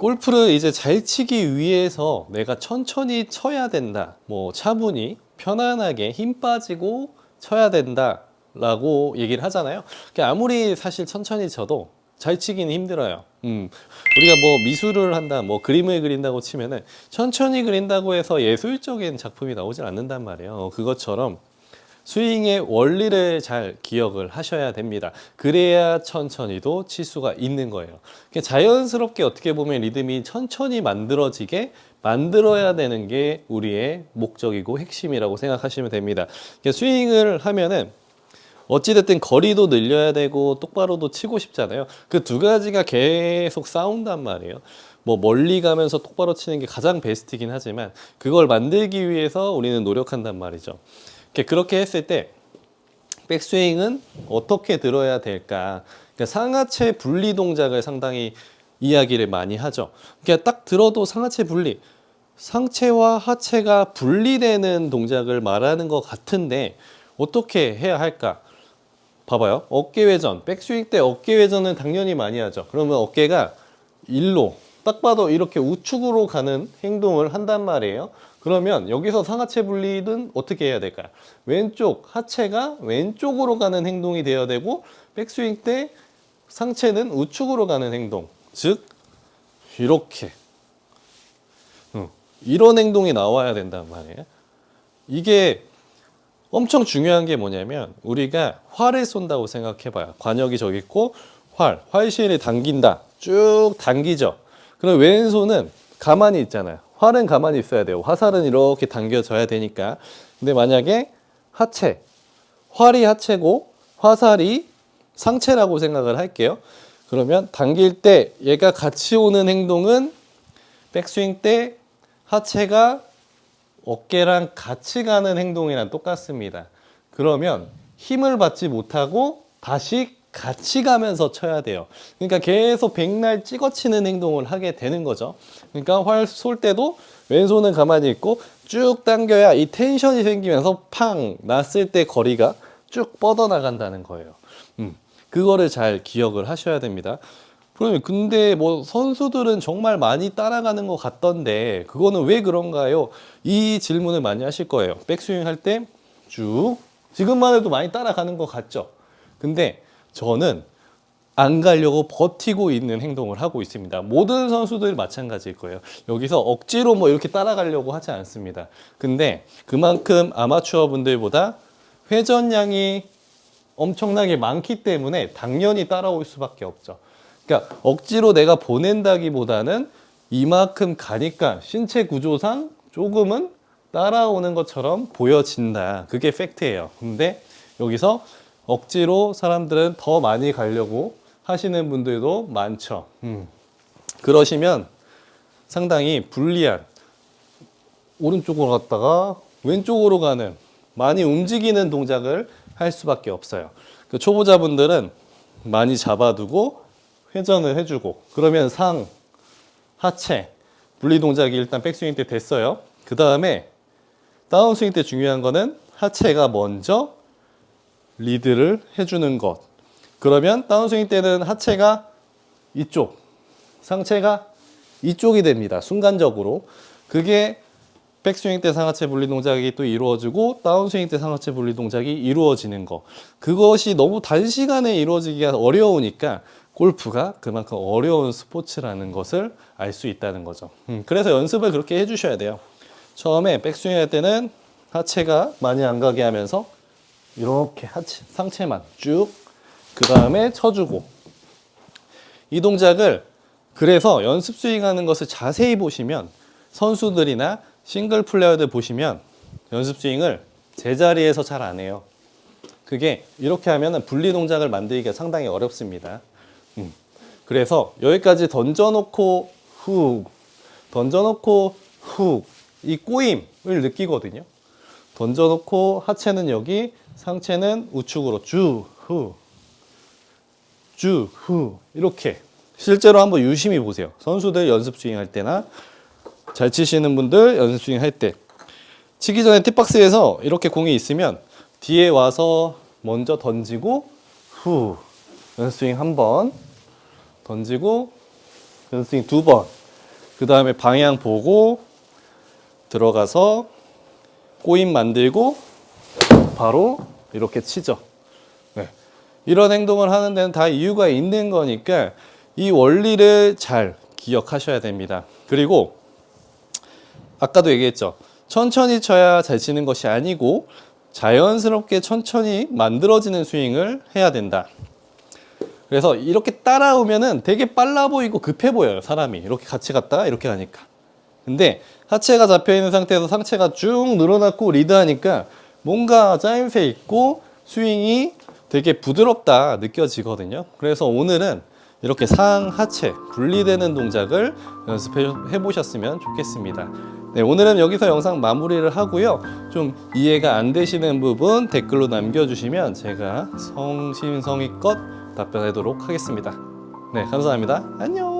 골프를 이제 잘 치기 위해서 내가 천천히 쳐야 된다. 뭐 차분히 편안하게 힘 빠지고 쳐야 된다 라고 얘기를 하잖아요. 그러니까 아무리 사실 천천히 쳐도 잘 치기는 힘들어요. 음, 우리가 뭐 미술을 한다, 뭐 그림을 그린다고 치면은 천천히 그린다고 해서 예술적인 작품이 나오질 않는단 말이에요. 어, 그것처럼 스윙의 원리를 잘 기억을 하셔야 됩니다. 그래야 천천히도 칠 수가 있는 거예요. 그러니까 자연스럽게 어떻게 보면 리듬이 천천히 만들어지게 만들어야 되는 게 우리의 목적이고 핵심이라고 생각하시면 됩니다. 그러니까 스윙을 하면은 어찌됐든 거리도 늘려야 되고 똑바로도 치고 싶잖아요. 그 두 가지가 계속 싸운단 말이에요. 뭐 멀리 가면서 똑바로 치는 게 가장 베스트이긴 하지만 그걸 만들기 위해서 우리는 노력한단 말이죠. 그렇게 했을 때 백스윙은 어떻게 들어야 될까? 그러니까 상하체 분리 동작을 상당히 이야기를 많이 하죠. 그러니까 딱 들어도 상하체 분리, 상체와 하체가 분리되는 동작을 말하는 것 같은데 어떻게 해야 할까? 봐봐요. 어깨 회전, 백스윙 때 어깨 회전은 당연히 많이 하죠. 그러면 어깨가 일로 딱 봐도 이렇게 우측으로 가는 행동을 한단 말이에요. 그러면 여기서 상하체 분리는 어떻게 해야 될까요? 왼쪽 하체가 왼쪽으로 가는 행동이 되어야 되고 백스윙 때 상체는 우측으로 가는 행동. 즉 이렇게 응, 이런 행동이 나와야 된단 말이에요. 이게 엄청 중요한 게 뭐냐면 우리가 활을 쏜다고 생각해 봐요. 관역이 저기 있고 활, 활실을 당긴다. 쭉 당기죠. 그럼 왼손은 가만히 있잖아요. 활은 가만히 있어야 돼요. 화살은 이렇게 당겨져야 되니까. 근데 만약에 하체, 활이 하체고 화살이 상체라고 생각을 할게요. 그러면 당길 때 얘가 같이 오는 행동은 백스윙 때 하체가 어깨랑 같이 가는 행동이랑 똑같습니다. 그러면 힘을 받지 못하고 다시 같이 가면서 쳐야 돼요. 그러니까 계속 백날 찍어치는 행동을 하게 되는 거죠. 그러니까 활 쏠 때도 왼손은 가만히 있고 쭉 당겨야 이 텐션이 생기면서 팡 났을 때 거리가 쭉 뻗어나간다는 거예요. 음, 그거를 잘 기억을 하셔야 됩니다. 그러면 근데 뭐 선수들은 정말 많이 따라가는 것 같던데 그거는 왜 그런가요? 이 질문을 많이 하실 거예요. 백스윙 할 때 쭉 지금만 해도 많이 따라가는 것 같죠? 근데 저는 안 가려고 버티고 있는 행동을 하고 있습니다. 모든 선수들 마찬가지일 거예요. 여기서 억지로 뭐 이렇게 따라가려고 하지 않습니다. 근데 그만큼 아마추어 분들보다 회전량이 엄청나게 많기 때문에 당연히 따라올 수밖에 없죠. 그러니까 억지로 내가 보낸다기보다는 이만큼 가니까 신체 구조상 조금은 따라오는 것처럼 보여진다. 그게 팩트예요. 근데 여기서 억지로 사람들은 더 많이 가려고 하시는 분들도 많죠. 음. 그러시면 상당히 불리한 오른쪽으로 갔다가 왼쪽으로 가는 많이 움직이는 동작을 할 수밖에 없어요. 그 초보자분들은 많이 잡아두고 회전을 해주고 그러면 상, 하체 분리 동작이 일단 백스윙 때 됐어요. 그 다음에 다운스윙 때 중요한 거는 하체가 먼저 리드를 해주는 것. 그러면 다운스윙 때는 하체가 이쪽, 상체가 이쪽이 됩니다. 순간적으로. 그게 백스윙 때 상하체 분리 동작이 또 이루어지고 다운스윙 때 상하체 분리 동작이 이루어지는 거. 그것이 너무 단시간에 이루어지기가 어려우니까 골프가 그만큼 어려운 스포츠라는 것을 알 수 있다는 거죠. 음, 그래서 연습을 그렇게 해주셔야 돼요. 처음에 백스윙 할 때는 하체가 많이 안 가게 하면서 이렇게 하체, 상체만 쭉, 그 다음에 쳐주고. 이 동작을 그래서 연습 스윙 하는 것을 자세히 보시면 선수들이나 싱글 플레이어들 보시면 연습 스윙을 제자리에서 잘 안 해요. 그게 이렇게 하면 분리 동작을 만들기가 상당히 어렵습니다. 음. 그래서 여기까지 던져놓고 훅, 던져놓고 훅, 이 꼬임을 느끼거든요. 던져놓고 하체는 여기, 상체는 우측으로 쭉, 후, 쭉, 후 이렇게. 실제로 한번 유심히 보세요. 선수들 연습 스윙 할 때나 잘 치시는 분들 연습 스윙 할 때. 치기 전에 팁박스에서 이렇게 공이 있으면 뒤에 와서 먼저 던지고 후. 연습 스윙 한 번. 던지고 연습 스윙 두 번. 그 다음에 방향 보고 들어가서 꼬임 만들고 바로 이렇게 치죠. 네. 이런 행동을 하는 데는 다 이유가 있는 거니까 이 원리를 잘 기억하셔야 됩니다. 그리고 아까도 얘기했죠. 천천히 쳐야 잘 치는 것이 아니고 자연스럽게 천천히 만들어지는 스윙을 해야 된다. 그래서 이렇게 따라오면은 되게 빨라 보이고 급해 보여요, 사람이. 이렇게 같이 갔다가 이렇게 가니까. 근데 하체가 잡혀 있는 상태에서 상체가 쭉 늘어났고 리드하니까 뭔가 짜임새 있고 스윙이 되게 부드럽다 느껴지거든요. 그래서 오늘은 이렇게 상 하체 분리되는 동작을 연습해 보셨으면 좋겠습니다. 네, 오늘은 여기서 영상 마무리를 하고요. 좀 이해가 안 되시는 부분 댓글로 남겨주시면 제가 성심성의껏 답변하도록 하겠습니다. 네, 감사합니다. 안녕.